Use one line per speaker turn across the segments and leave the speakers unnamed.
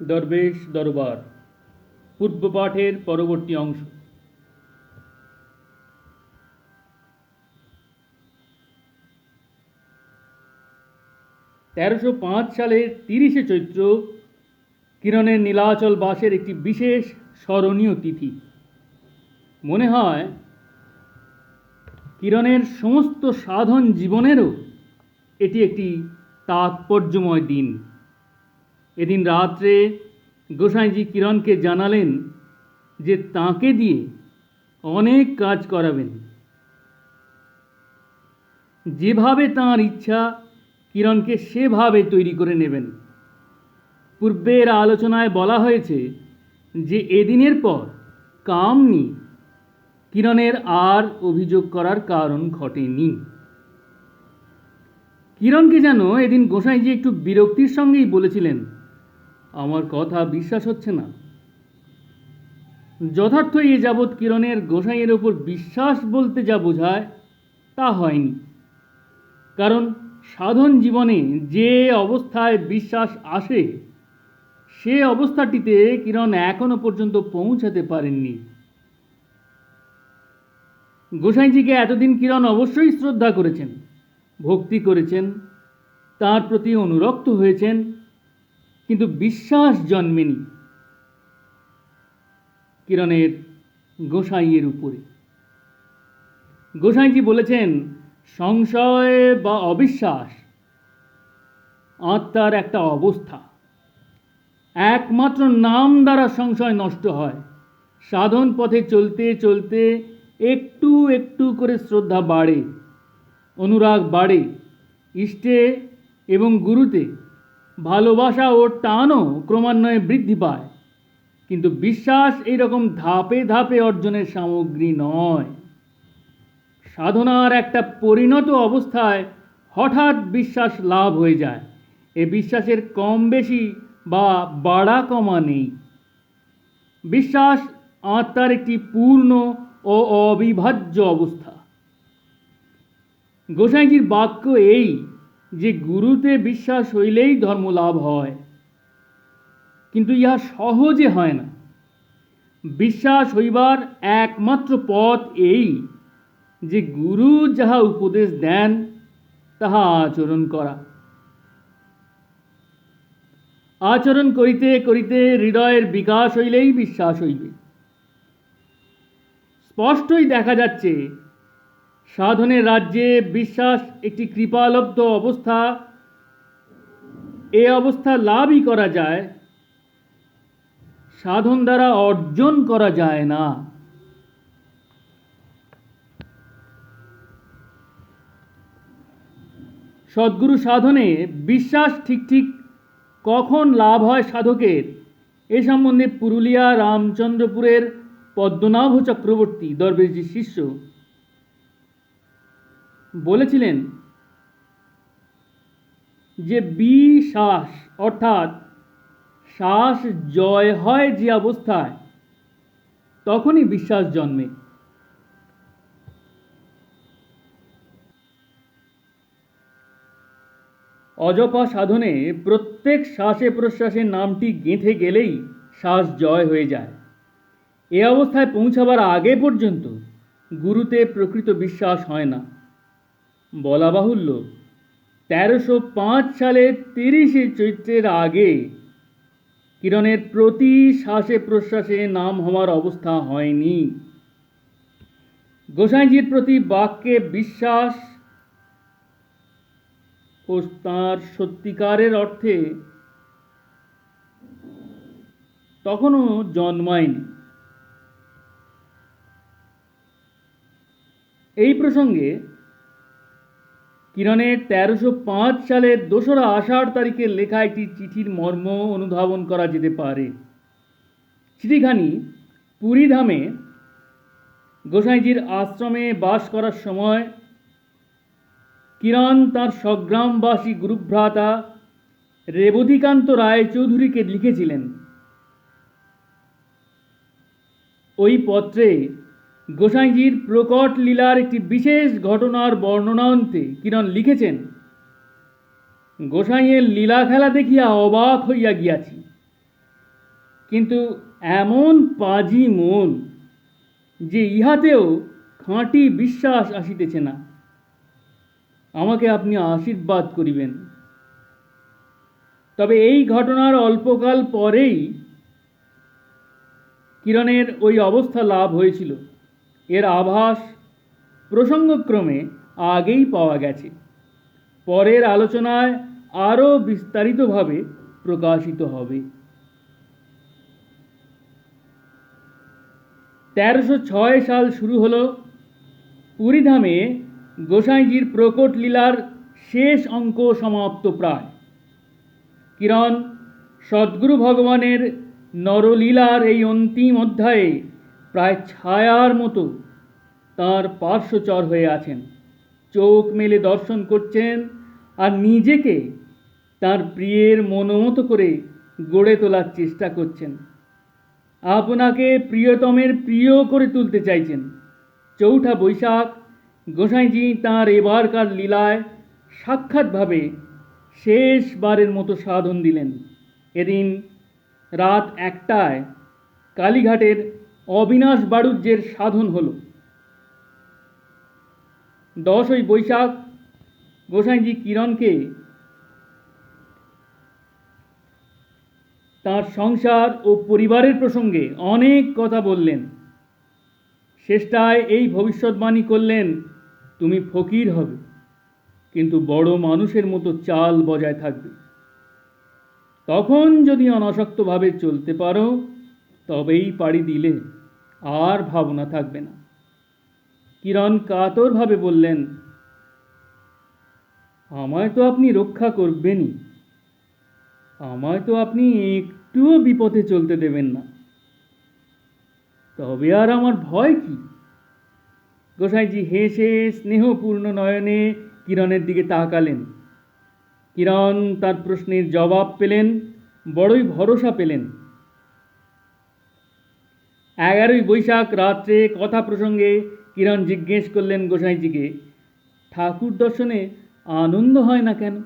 দরবেশ দরবার পূর্বপাঠের পরবর্তী অংশ। তেরোশো পাঁচ সালের তিরিশে চৈত্র কিরণের নীলাচল বাসের একটি বিশেষ স্মরণীয় তিথি। মনে হয় কিরণের সমস্ত সাধন জীবনেরও এটি একটি তাৎপর্যময় দিন। এদিন রাত্রে গোসাইজি কিরণকে জানালেন যে তাকে দিয়ে অনেক কাজ করাবেন। যেভাবে তাঁর ইচ্ছা, কিরণকে সেভাবে তৈরি করে নেবেন। পূর্বের আলোচনায় বলা হয়েছে যে এদিনের পর কামনি কিরণের আর অভিযোগ করার কারণ ঘটেনি। কিরণকে যেন এদিন গোসাইজি একটু বিরক্তির সঙ্গেই বলেছিলেন আমার কথা বিশ্বাস হচ্ছে না। যথার্থই এ যাবৎ কিরণের গোসাইয়ের ওপর বিশ্বাস বলতে যা বোঝায়, তা হয়নি। কারণ সাধন জীবনে যে অবস্থায় বিশ্বাস আসে, সে অবস্থাটিতে কিরণ এখনও পর্যন্ত পৌঁছাতে পারেননি। গোসাইজিকে এতদিন কিরণ অবশ্যই শ্রদ্ধা করেছেন, ভক্তি করেছেন, তার প্রতি অনুরক্ত হয়েছেন কিন্তু বিশ্বাস জন্মেনি কিরণের গোসাইয়ের উপরে। গোসাইজি বলেছেন, সংশয় বা অবিশ্বাস আত্মার একটা অবস্থা। একমাত্র নাম দ্বারা সংশয় নষ্ট হয়। সাধন পথে চলতে চলতে একটু একটু করে শ্রদ্ধা বাড়ে, অনুরাগ বাড়ে, ইষ্টে এবং গুরুতে ভালোবাসা ও টানও ক্রমান্বয়ে বৃদ্ধি পায়। কিন্তু বিশ্বাস এইরকম ধাপে ধাপে অর্জনের সামগ্রী নয়। সাধনার একটা পরিণত অবস্থায় হঠাৎ বিশ্বাস লাভ হয়ে যায়। এ বিশ্বাসের কম বেশি বা বাড়া কমা নেই। বিশ্বাস আত্মার একটি পূর্ণ ও অবিভাজ্য অবস্থা। গোসাইজির বাক্য এই যে গুরুতে বিশ্বাস হইলেই ধর্ম লাভ হয়। কিন্তু ইহা সহজে হয় না। বিশ্বাস হইবার একমাত্র পথ এই যে গুরু যাহা উপদেশ দেন, তাহা আচরণ করা। আচরণ করিতে করিতে হৃদয়ের বিকাশ হইলেই বিশ্বাস হইবে। স্পষ্টই দেখা যাচ্ছে সাধনের রাজ্যে বিশ্বাস একটি কৃপালব্ধ অবস্থা। এ অবস্থা লাভই করা যায়। সাধন দ্বারা অর্জন করা যায় না। সদ্গুরু সাধনে বিশ্বাস ঠিক ঠিক কখন লাভ হয় সাধকের? এ সম্বন্ধে পুরুলিয়া রামচন্দ্রপুরের পদ্মনাভ চক্রবর্তী দরবেশজির শিষ্য বলেছিলেন যে বিশ্বাস অর্থাৎ শ্বাস জয় হয় যে অবস্থায়, তখনই বিশ্বাস জন্মে। অজপা সাধনে প্রত্যেক শ্বাসে প্রশ্বাসে নামটি গেঁথে গেলেই শ্বাস জয় হয়ে যায়। এ অবস্থায় পৌঁছাবার আগে পর্যন্ত গুরুতে প্রকৃত বিশ্বাস হয় না। বলা বাহুল্য। তেরোশো পাঁচ সালের তিরিশে চৈত্রের আগে কিরণের প্রতি শ্বাসে প্রশ্বাসে নাম হওয়ার অবস্থা হয়নি। গোসাইজির প্রতি বাক্যে বিশ্বাস ও তাঁর সত্যিকারের অর্থে তখনও জন্মায়নি। এই প্রসঙ্গে কিরণের তেরোশো পাঁচ সালের দোসরা আষাঢ় তারিখের লেখা একটি চিঠির মর্ম অনুধাবন করা যেতে পারে। চিঠিখানি পুরীধামে গোসাইজির আশ্রমে বাস করার সময় কিরণ তার স্বগ্রামবাসী গুরুভ্রাতা রেবতীকান্ত রায়চৌধুরীকে লিখেছিলেন। ওই পত্রে গোসাইজির প্রকট লীলার একটি বিশেষ ঘটনার বর্ণনান্তে কিরণ লিখেছেন, গোসাইয়ের লীলা খেলা দেখিয়া অবাক হইয়া গিয়াছি। কিন্তু এমন পাজি মন যে ইহাতেও খাঁটি বিশ্বাস আসিতেছে না। আমাকে আপনি আশীর্বাদ করিবেন। তবে এই ঘটনার অল্পকাল পরেই কিরণের ওই অবস্থা লাভ হয়েছিল। এর আভাস প্রসঙ্গক্রমে আগেই পাওয়া গেছে। পরের আলোচনায় আরও বিস্তারিতভাবে প্রকাশিত হবে। তেরোশো ছয় সাল শুরু হলো পুরীধামে গোসাইজির প্রকট লীলার শেষ অঙ্ক সমাপ্ত প্রায়। কিরণ সদ্গুরু ভগবানের নরলীলার এই অন্তিম অধ্যায়ে প্রায় ছায়ার মতো তার পার্শ্বচর হয়ে আছেন। চোখ মেলে দর্শন করছেন আর নিজেকে তার প্রিয়ের মনোমতো করে গড়ে তোলার চেষ্টা করছেন। আপনাকে প্রিয়তমের প্রিয় করে তুলতে চাইছেন। চৌঠা বৈশাখ, গোসাইজি তাঁর এবারকার লীলায় সাক্ষাৎভাবে শেষবারের মতো সাধন দিলেন। এদিন রাত একটায় কালীঘাটের অবিনাশ বাড়ুজ্যের সাধন হলো। দশই বৈশাখ, গোসাইজি কিরণকে তার সংসার ও পরিবারের প্রসঙ্গে অনেক কথা বললেন। শেষটায় এই ভবিষ্যৎবাণী করলেন, তুমি ফকির হবে, কিন্তু বড় মানুষের মতো চাল বজায় থাকবে। তখন যদি অনাসক্তভাবে চলতে পারো, তবেই পাড়ি দিলে। আর ভাবনা থাকবে না। কিরণ কাতরভাবে বললেন, আমায় তো আপনি রক্ষা করবেনই। আমায় তো আপনি একটুও বিপথে চলতে দেবেন না। তবে আর আমার ভয় কি? গোসাইজি হেসে স্নেহপূর্ণ নয়নে কিরণের দিকে তাকালেন। কিরণ তার প্রশ্নের জবাব পেলেন, বড়ই ভরসা পেলেন। এগারোই বৈশাখ রাত্রে কথা প্রসঙ্গে কিরণ জিজ্ঞেস করলেন গোসাইজিকে, ঠাকুর দর্শনে আনন্দ হয় না কেন?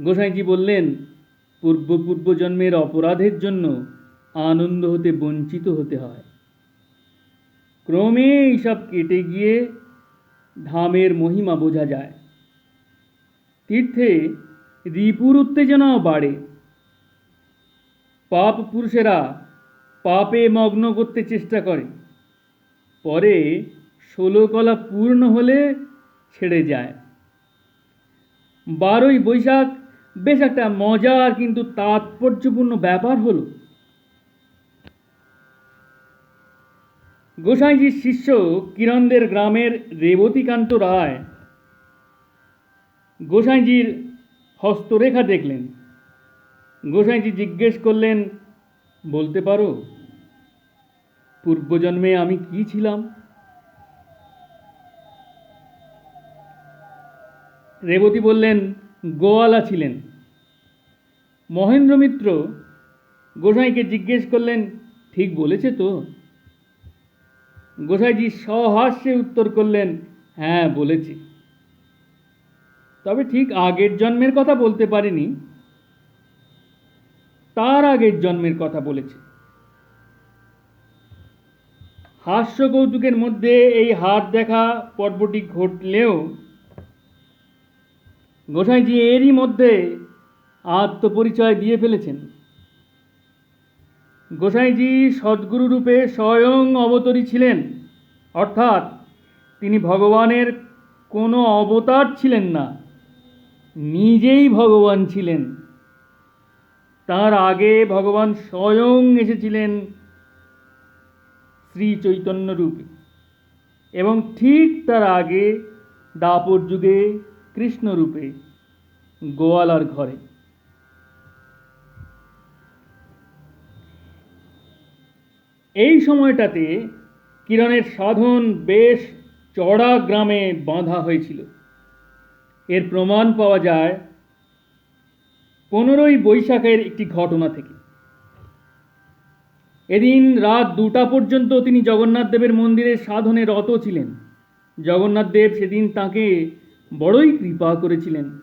গোসাইজি বললেন, পূর্ব পূর্ব জন্মের অপরাধের জন্য আনন্দ হতে বঞ্চিত হতে হয়। ক্রমে এইসব কেটে গিয়ে ধামের মহিমা বোঝা যায়। তীর্থে রিপুর উত্তেজনাও বাড়ে। পাপ পুরুষেরা পাপে মগ্ন করতে চেষ্টা করে। পরে ষোলো কলা পূর্ণ হলে ছেড়ে যায়। বারোই বৈশাখ বেশ একটা মজার কিন্তু তাৎপর্যপূর্ণ ব্যাপার হলো, গোসাইজির শিষ্য কিরণদের গ্রামের রেবতীকান্ত রায় গোসাইজির হস্তরেখা দেখলেন। গোসাইজি জিজ্ঞেস করলেন, বলতে পারো পূর্বজন্মে আমি কি ছিলাম? রেবতী বললেন, গোয়ালা ছিলেন। মহেন্দ্র মিত্র গোসাইকে জিজ্ঞেস করলেন, ঠিক বলেছে তো? গোসাইজি সহাস্যে উত্তর করলেন হ্যাঁ বলেছি। তবে ঠিক আগের জন্মের কথা বলতে পারিনি। তার আগের জন্মের কথা বলেছে। হাস্য কৌতুকের মধ্যে এই হাত দেখা পর্বটি ঘটলেও গোসাইজি এরই মধ্যে আত্মপরিচয় দিয়ে ফেলেছেন। গোসাইজি সদ্গুরু রূপে স্বয়ং অবতরী ছিলেন, অর্থাৎ তিনি ভগবানের কোনো অবতার ছিলেন না, নিজেই ভগবান ছিলেন। তার আগে ভগবান স্বয়ং এসেছিলেন শ্রী চৈতন্য রূপে এবং ঠিক তার আগে দাপর যুগে কৃষ্ণ রূপে গোয়ালার ঘরে। এই সময়টাতে কিরণের সাধন বেশ চড়া গ্রামে বাঁধা হয়েছিল। এর প্রমাণ পাওয়া যায় পনেরোই বৈশাখের একটি ঘটনা থেকে। এদিন রাত দুটা পর্যন্ত তিনি জগন্নাথ দেবের মন্দিরে সাধনে রত ছিলেন। জগন্নাথ দেব সেদিন তাকে বড়ই কৃপা করেছিলেন।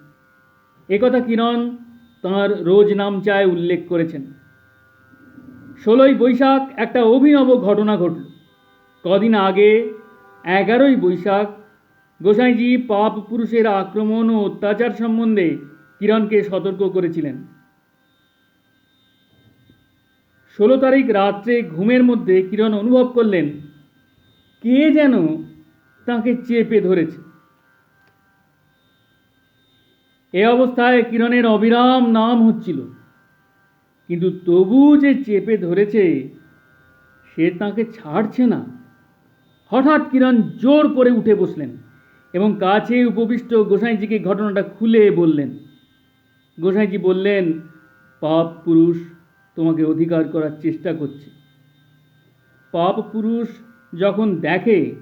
একথা কিরণ তাঁর রোজ নাম চায় উল্লেখ করেছেন। ষোলোই বৈশাখ একটা অভিনব ঘটনা ঘটল। কদিন আগে এগারোই বৈশাখ গোসাইজি পাপ পুরুষের আক্রমণ ও অত্যাচার সম্বন্ধে কিরণকে সতর্ক করেছিলেন। ষোলো তারিখ রাত্রে ঘুমের মধ্যে কিরণ অনুভব করলেন, কে যেন তাকে চেপে ধরেছে। এ অবস্থায় কিরণের অবিরাম নাম হচ্ছিল, কিন্তু তবু যে চেপে ধরেছে, সে তাকে ছাড়ছে না। হঠাৎ কিরণ জোর করে উঠে বসলেন এবং কাছে উপবিষ্ট গোসাইজিকে ঘটনাটা খুলে বললেন। গোসাইজি বললেন, পাপ পুরুষ তোমাকে অধিকার করার চেষ্টা করছে। পাপ পুরুষ যখন দেখে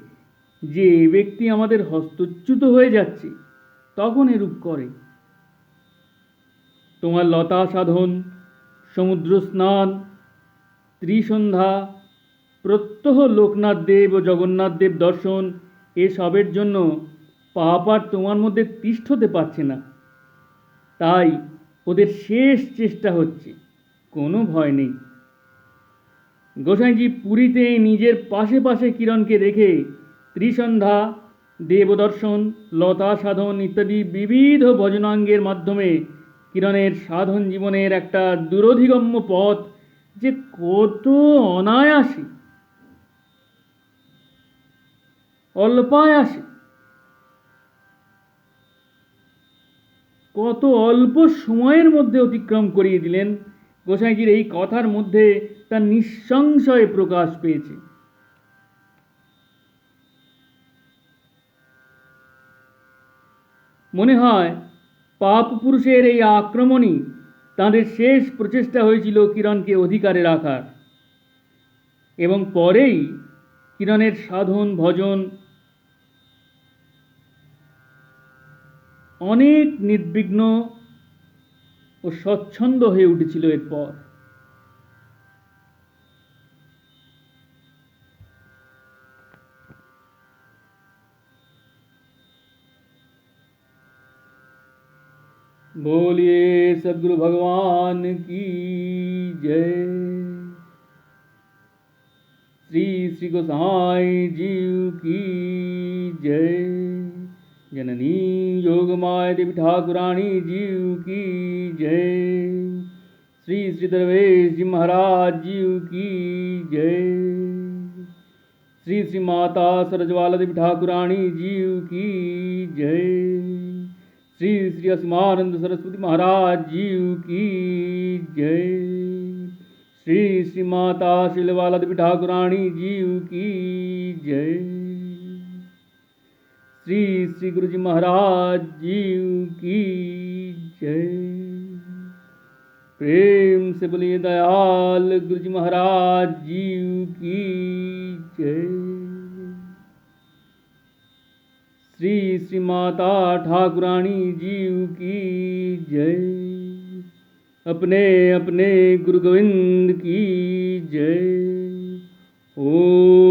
যে ব্যক্তি আমাদের হস্তচ্যুত হয়ে যাচ্ছে, তখন এরূপ করে। তোমার লতা সাধন, সমুদ্র স্নান, ত্রিসন্ধ্যা, প্রত্যহ লোকনাথ দেব ও জগন্নাথ দেব দর্শন এসবের জন্য পাপ আর তোমার মধ্যে তিষ্ঠতে পারছে না। তাই ওদের শেষ চেষ্টা হচ্ছে। কোনো ভয় নেই। গোসাইজি পুরীতে নিজের পাশে পাশে কিরণকে রেখে ত্রিসন্ধ্যা, দেবদর্শন, লতা সাধন ইত্যাদি বিবিধ ভজনাঙ্গের মাধ্যমে কিরণের সাধন জীবনের একটা দুরধিগম্য পথ যে কত অনায়াসে, অল্পায়াসে, কত অল্প সময়ের মধ্যে অতিক্রম করিয়ে দিলেন গোসাইজির এই কথার মধ্যে তার নিঃসংশয়ে প্রকাশ পেয়েছে। মনে হয়, পাপ পুরুষের এই আক্রমণই তাদের শেষ প্রচেষ্টা হয়েছিল কিরণকে অধিকারে রাখার। এবং পরেই কিরণের সাধন, ভজন অনেক নির্বিঘ্ন ও স্বচ্ছন্দ হয়ে উঠেছিল এরপর बोलिए सदगुरु भगवान की जय श्री श्री गोसाई जीव की जय जननी योगमाय देवी ठाकुरानी जीव की जय। श्री श्री दरवेश जी महाराज जीव की जय। श्री श्री माता सरजवाला देवी ठाकुरानी जीव की जय। श्री श्री असमानंद सरस्वती महाराज जीव की जय। श्री श्री माता शिलवाला देवी ठाकुरानी जीव की जय। श्री श्री गुरु जी महाराज जीव की जय। प्रेम से बोलिए दयाल गुरु जी महाराज जीव की जय। श्री श्री माता ठाकुरानी जीव की जय। अपने अपने गुरु गोविंद की जय। नमः